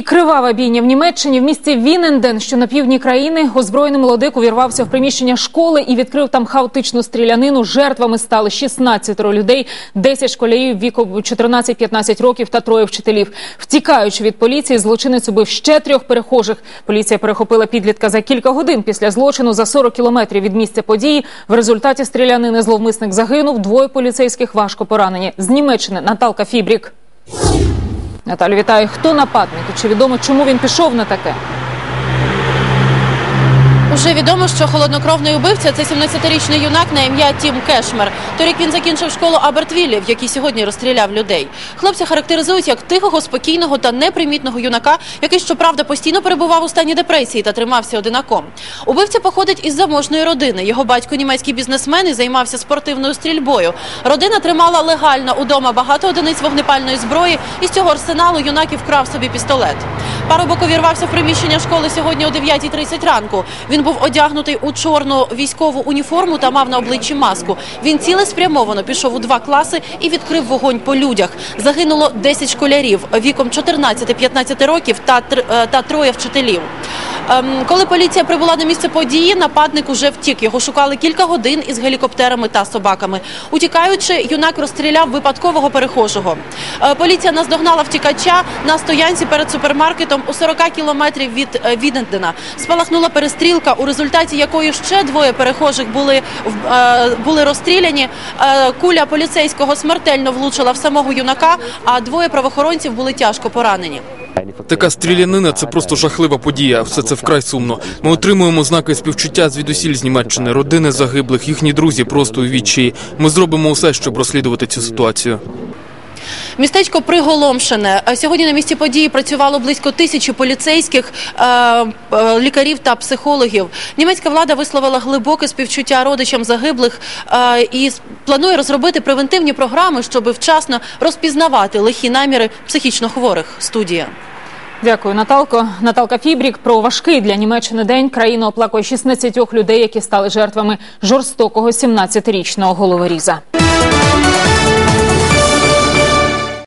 І кривава бійня в Німеччині в місті Віненден, що на півдні країни, озброєний молодик увірвався в приміщення школи і відкрив там хаотичну стрілянину. Жертвами стали 16 людей, 10 школярів віком 14-15 років та троє вчителів. Втікаючи від поліції, злочинець убив ще трьох перехожих. Поліція перехопила підлітка за кілька годин після злочину за 40 кілометрів від місця події. В результаті стрілянини зловмисник загинув. Двоє поліцейських важко поранені. З Німеччини Наталка Фібрік. Наталю, вітаю. Хто нападник? Чи відомо, чому він пішов на таке? Уже відомо, що холоднокровний убивця це 17-річний юнак на ім'я Тім Кешмер. Торік він закінчив школу Абертвіллі, в якій сьогодні розстріляв людей. Хлопця характеризують як тихого, спокійного та непримітного юнака, який, щоправда, постійно перебував у стані депресії та тримався одинаком. Убивця походить із заможної родини. Його батько німецький бізнесмен і займався спортивною стрільбою. Родина тримала легально удома багато одиниць вогнепальної зброї, і з цього арсеналу юнак і вкрав собі пістолет. Парубок увірвався в приміщення школи сьогодні о 9.30 ранку. Він був одягнутий у чорну військову уніформу та мав на обличчі маску. Він цілеспрямовано пішов у два класи і відкрив вогонь по людях. Загинуло 10 школярів віком 14-15 років та, е, та троє вчителів. Ем, Коли поліція прибула на місце події, нападник уже втік. Його шукали кілька годин із гелікоптерами та собаками. Утікаючи, юнак розстріляв випадкового перехожого. Е, Поліція наздогнала втікача на стоянці перед супермаркетом у 40 кілометрів від е, Відендена. Спалахнула перестрілка, у результаті якої ще двоє перехожих були, е, були розстріляні. Куля поліцейського смертельно влучила в самого юнака, а двоє правоохоронців були тяжко поранені. Така стрілянина це просто жахлива подія. Все це вкрай сумно. Ми отримуємо знаки співчуття звідусіль з Німеччини, родини загиблих, їхні друзі просто у відчаї. Ми зробимо усе, щоб розслідувати цю ситуацію. Містечко приголомшене. Е, Сьогодні на місці події працювало близько тисячі поліцейських, е, е, лікарів та психологів. Німецька влада висловила глибоке співчуття родичам загиблих і планує розробити превентивні програми, щоб вчасно розпізнавати лихі наміри психічно хворих. Студія. Дякую, Наталко. Наталка Фібрік про важкий для Німеччини день. Країна оплакує 16 людей, які стали жертвами жорстокого 17-річного головоріза.